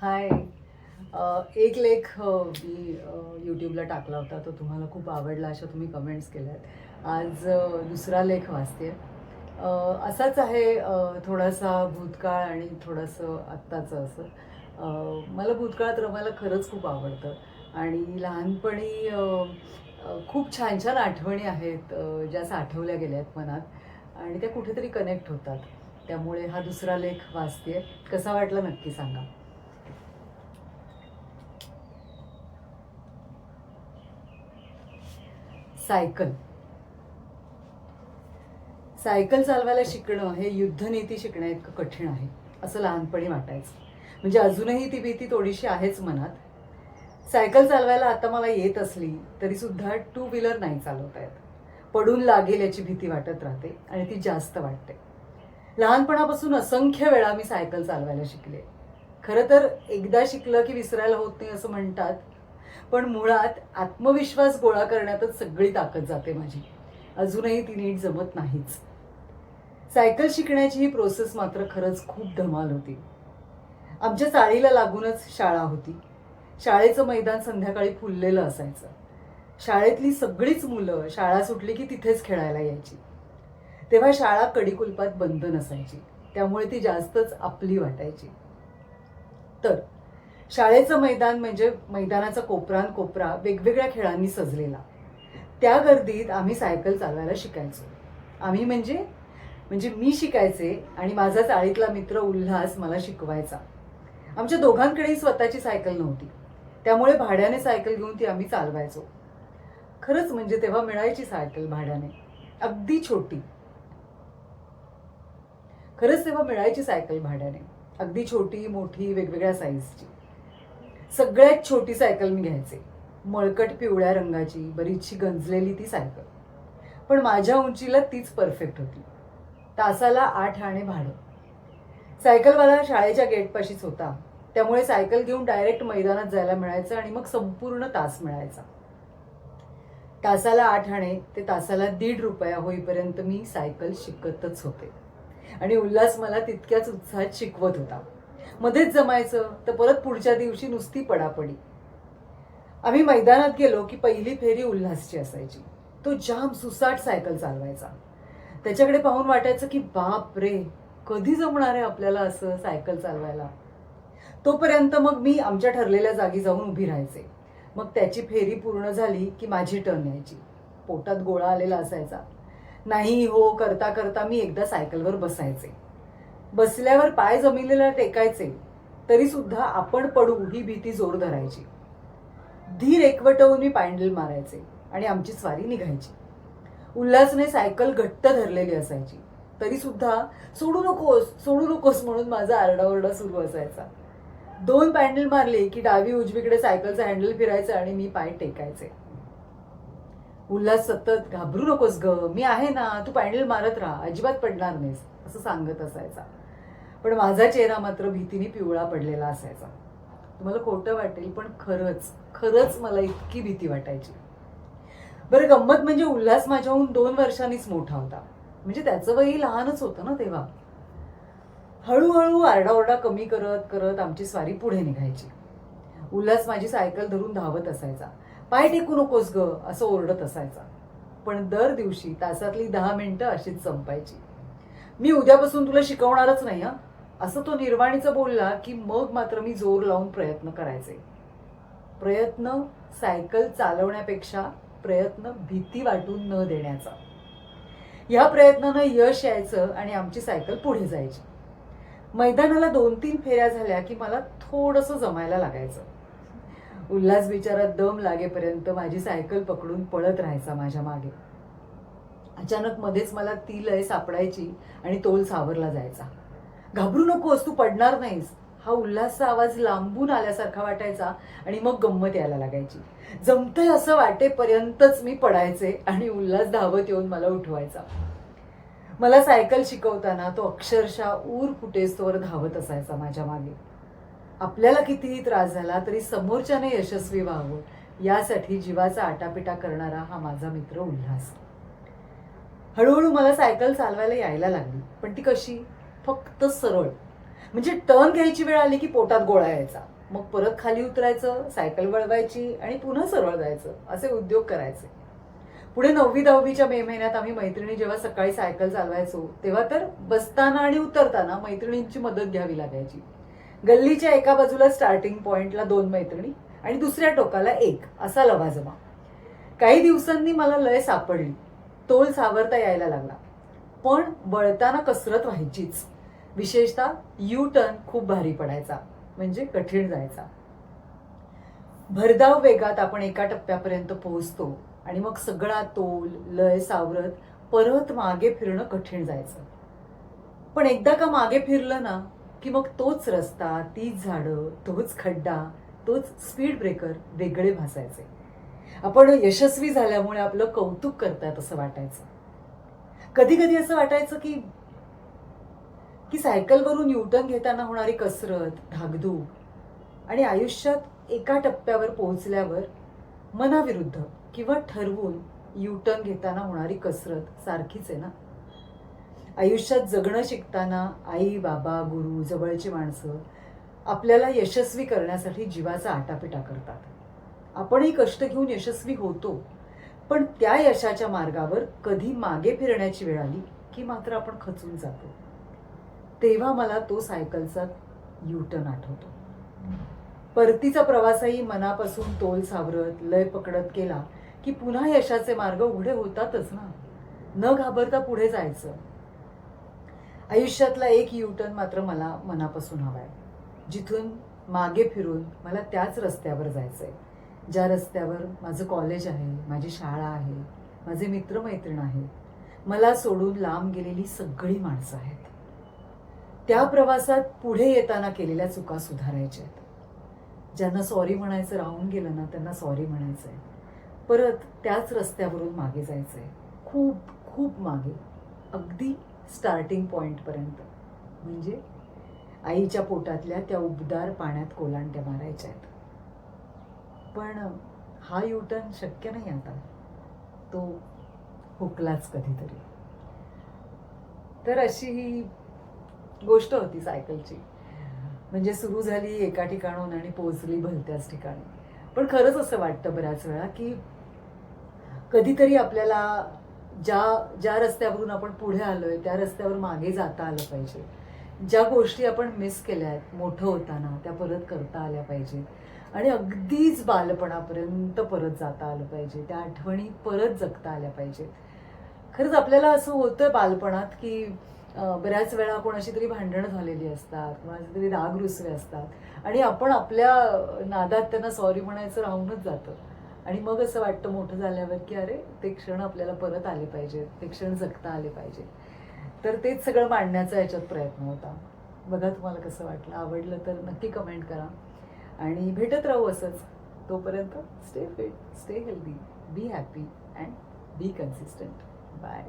हाय एक लेख मी यूट्यूबला टाकला होता. तो तुम्हाला खूप आवडला अशा तुम्ही कमेंट्स केल्यात. आज दुसरा लेख वाचते असाच आहे थोडासा भूतकाळ आणि थोडंसं आत्ताचं असं. मला भूतकाळात रमायला खरंच खूप आवडतं. आणि लहानपणी खूप छान छान आठवणी आहेत ज्या साठवल्या गेल्या आहेत मनात. आणि त्या कुठेतरी कनेक्ट होतात. त्यामुळे हा दुसरा लेख वाचते कसा वाटला नक्की सांगा. सायकल. सायकल चालवायला शिकणं हे युद्धनीती शिकण्या इतकं कठीण आहे असं लहानपणी वाटायचं. म्हणजे अजूनही ती भीती थोडीशी आहेच मनात. सायकल चालवायला आता मला येत असली तरी सुद्धा टू व्हीलर नाही चालवता येत. पडून लागेल याची भीती वाटत राहते आणि ती जास्त वाटते. लहानपणापासून असंख्य वेळा मी सायकल चालवायला शिकले. खरं तर एकदा शिकलं की विसरायला होत नाही असं म्हणतात पण मुळात आत्मविश्वास गोळा करण्यातच सगळी ताकद जाते माझी. अजूनही ती नीट जमत नाहीच. सायकल शिकण्याची ही प्रोसेस मात्र खरंच खूप धमाल होती. आमच्या चाळीला लागूनच शाळा होती. शाळेचं मैदान संध्याकाळी फुललेलं असायचं. शाळेतली सगळीच मुलं शाळा सुटली की तिथेच खेळायला यायची. तेव्हा शाळा कडीकुलपात बंद नसायची. त्यामुळे ती जास्तच आपली वाटायची. तर शाळेचं मैदान म्हणजे मैदानाचा कोपरान कोपरा वेगवेगळ्या खेळांनी सजलेला. त्या गर्दीत आम्ही सायकल चालवायला शिकायचो. आम्ही म्हणजे म्हणजे मी शिकायचे आणि माझा चाळीतला मित्र उल्हास मला शिकवायचा. आमच्या दोघांकडेही स्वतःची सायकल नव्हती. त्यामुळे भाड्याने सायकल घेऊन ती आम्ही चालवायचो. खरंच म्हणजे तेव्हा मिळायची सायकल भाड्याने. अगदी छोटी. खरंच तेव्हा मिळायची सायकल भाड्याने. अगदी छोटी मोठी वेगवेगळ्या साईजची सगळ्यात छोटी सायकल मी घ्यायचे. मळकट पिवळ्या रंगाची बरीचशी गंजलेली ती सायकल. पण माझ्या उंचीला तीच परफेक्ट होती. तासाला आठ आणे भाडं. सायकलवाला शाळेच्या गेटपाशीच होता. त्यामुळे सायकल घेऊन डायरेक्ट मैदानात जायला मिळायचं आणि मग संपूर्ण तास मिळायचा. तासाला आठ आणे ते तासाला दीड रुपया होईपर्यंत मी सायकल शिकतच होते. आणि उल्हास मला तितक्याच उत्साहात शिकवत होता. मध्येच जमायचं तर परत पुढच्या दिवशी नुसती पडापडी. आम्ही मैदानात गेलो की पहिली फेरी उल्हासची असायची. तो जाम सुसाट सायकल चालवायचा. त्याच्याकडे पाहून वाटायचं की बाप रे कधी जमणार आहे आपल्याला असं सायकल चालवायला? तोपर्यंत मग मी आमच्या ठरलेल्या जागी जाऊन उभी राहायचे. मग त्याची फेरी पूर्ण झाली की माझी टर्न यायची. पोटात गोळा आलेला असायचा. नाही हो करता करता मी एकदा सायकलवर बसायचे. बसल्यावर पाय जमिनीला टेकायचे तरी सुद्धा आपण पडू ही भीती जोर धरायची. धीर एकवटवून मी पॅन्डल मारायचे आणि आमची स्वारी निघायची. उल्हासने सायकल घट्ट धरलेली असायची तरी सुद्धा सोडू नकोस सोडू नकोस म्हणून माझा आरडाओरडा सुरू असायचा. दोन पॅन्डल मारले की डावी उजवीकडे सायकलचं हँडल फिरायचं आणि मी पाय टेकायचे. उल्हास सतत घाबरू नकोस ग मी आहे ना तू पॅन्डल मारत राहा अजिबात पडणार नाहीस असं सांगत असायचा. पण माझा चेहरा मात्र भीतीने पिवळा पडलेला असायचा. तुम्हाला खोटं वाटेल पण खरंच खरंच मला इतकी भीती वाटायची. बरं गंमत म्हणजे उल्हास माझ्याहून दोन वर्षांनीच मोठा होता. म्हणजे त्याचं वही लहानच होतं ना तेव्हा. हळूहळू आरडाओरडा कमी करत करत आमची स्वारी पुढे निघायची. उल्हास माझी सायकल धरून धावत असायचा. पाय टेकू नकोस ग असं ओरडत असायचा. पण दर दिवशी तासातली दहा मिनिटं अशीच संपायची. मी उद्यापासून तुला शिकवणारच नाही हां. असं तो निर्वाणीचं बोलला की मग मात्र मी जोर लावून प्रयत्न करायचे. प्रयत्न सायकल चालवण्यापेक्षा प्रयत्न भीती वाटून न देण्याचा. ह्या प्रयत्नानं यश यायचं आणि आमची सायकल पुढे जायची. मैदानाला दोन तीन फेऱ्या झाल्या की मला थोडंसं जमायला लागायचं. उल्हास बिचारा दम लागेपर्यंत माझी सायकल पकडून पळत राहायचा माझ्या मागे. अचानक मध्येच मला ती लय सापडायची आणि तोल सावरला जायचा. घाबरू नकोस तू पडणार नाहीस. हा उल्हासचा आवाज लांबून आल्यासारखा वाटायचा आणि मग गंमत यायला लागायची. जमतंय असं वाटेपर्यंतच मी पडायचे आणि उल्हास धावत येऊन मला उठवायचा. मला सायकल शिकवताना तो अक्षरशः ऊर फुटेस्तोवर धावत असायचा माझ्या मागे. आपल्याला कितीही त्रास झाला तरी समोरच्याने यशस्वी व्हावं यासाठी जीवाचा आटापिटा करणारा हा माझा मित्र उल्हास. हळूहळू मला सायकल चालवायला यायला लागली पण ती कशी? फक्त सरळ. म्हणजे टर्न घ्यायची वेळ आली की पोटात गोळा यायचा. मग परत खाली उतरायचं सायकल वळवायची आणि पुन्हा सरळ जायचं. असे उद्योग करायचे. पुढे नववी दहावीच्या मे महिन्यात आम्ही मैत्रिणी जेव्हा सकाळी सायकल चालवायचो तेव्हा तर बसताना आणि उतरताना मैत्रिणींची मदत घ्यावी लागायची. गल्लीच्या एका बाजूला स्टार्टिंग पॉइंटला दोन मैत्रिणी आणि दुसऱ्या टोकाला एक असा लवाजमा. काही दिवसांनी मला लय सापडली. तोल सावरता यायला लागला. पण वळताना कसरत व्हायचीच. विशेषतः यू टर्न खूप भारी पडायचा म्हणजे कठीण जायचा. भरधाव वेगात आपण एका टप्प्यापर्यंत पोहोचतो आणि मग सगळा तोल लय सावरत परत मागे फिरणं कठीण जायचं. पण एकदा का मागे फिरलं ना की मग तोच रस्ता तीच झाडं तोच खड्डा तोच स्पीड ब्रेकर वेगळे भासायचे. आपण यशस्वी झाल्यामुळे आपलं कौतुक करतात असं वाटायचं. कधी कधी असं वाटायचं की की सायकलवरून न्यूटन घेताना होणारी कसरत धाकधूक आणि आयुष्यात एका टप्प्यावर पोहोचल्यावर मनाविरुद्ध किंवा ठरवून युटर्न घेताना होणारी कसरत सारखीच आहे ना? आयुष्यात जगणं शिकताना आई बाबा गुरु जवळची माणसं आपल्याला यशस्वी करण्यासाठी जीवाचा आटापिटा करतात. आपणही कष्ट घेऊन यशस्वी होतो पण त्या यशाच्या मार्गावर कधी मागे फिरण्याची वेळ आली की मात्र आपण खचून जातो. तेव्हा मला तो सायकलचा युटर्न आठवतो. परतीचा प्रवासही मनापासून तोल सावरत लय पकडत केला की पुन्हा यशाचे मार्ग उघडे होतातच ना. न घाबरता पुढे जायचं. आयुष्यातला एक युटर्न मात्र मला मनापासून हवाय. जिथून मागे फिरून मला त्याच रस्त्यावर जायचंय. ज्या रस्त्यावर माझं कॉलेज आहे माझी शाळा आहे माझे मित्रमैत्रीण आहेत मला सोडून लांब गेलेली सगळी माणसं आहेत. त्या प्रवासात पुढे येताना केलेल्या चुका सुधारायच्या आहेत. ज्यांना सॉरी म्हणायचं राहून गेलं ना त्यांना सॉरी म्हणायचं आहे परत त्याच रस्त्यावरून मागे जायचं आहे खूप खूप मागे. अगदी स्टार्टिंग पॉईंटपर्यंत म्हणजे आईच्या पोटातल्या त्या उबदार पाण्यात कोलांट्या मारायच्या आहेत. पण हा युटर्न शक्य नाही आता. तो हुकलाच कधीतरी. तर अशी ही गोष्ट होती सायकलची. म्हणजे सुरू झाली एका ठिकाणून आणि पोहोचली भलत्याच ठिकाणी. पण खरंच असं वाटतं बऱ्याच वेळा की कधीतरी आपल्याला ज्या ज्या रस्त्यावरून आपण पुढे आलोय त्या रस्त्यावर मागे जाता आलं पाहिजे. ज्या गोष्टी आपण मिस केल्या आहेत मोठं होताना त्या परत करता आल्या पाहिजेत. आणि अगदीच बालपणापर्यंत परत जाता आलं पाहिजे. त्या आठवणी परत जगता आल्या पाहिजेत. खरंच आपल्याला असं होतं बालपणात की बऱ्याच वेळा कोणाशी तरी भांडणं झालेली असतात कोणाचे तरी राग रुसवे असतात. आणि आपण आपल्या नादात त्यांना सॉरी म्हणायचं राहूनच जातं. आणि मग असं वाटतं मोठं झाल्यावर की अरे ते क्षण आपल्याला परत आले पाहिजेत ते क्षण जगता आले पाहिजे तर तेच सगळं मांडण्याचा याच्यात प्रयत्न होता. बघा तुम्हाला कसं वाटलं. आवडलं तर नक्की कमेंट करा. आणि भेटत राहू असंच. तोपर्यंत stay fit stay healthy be happy and be consistent bye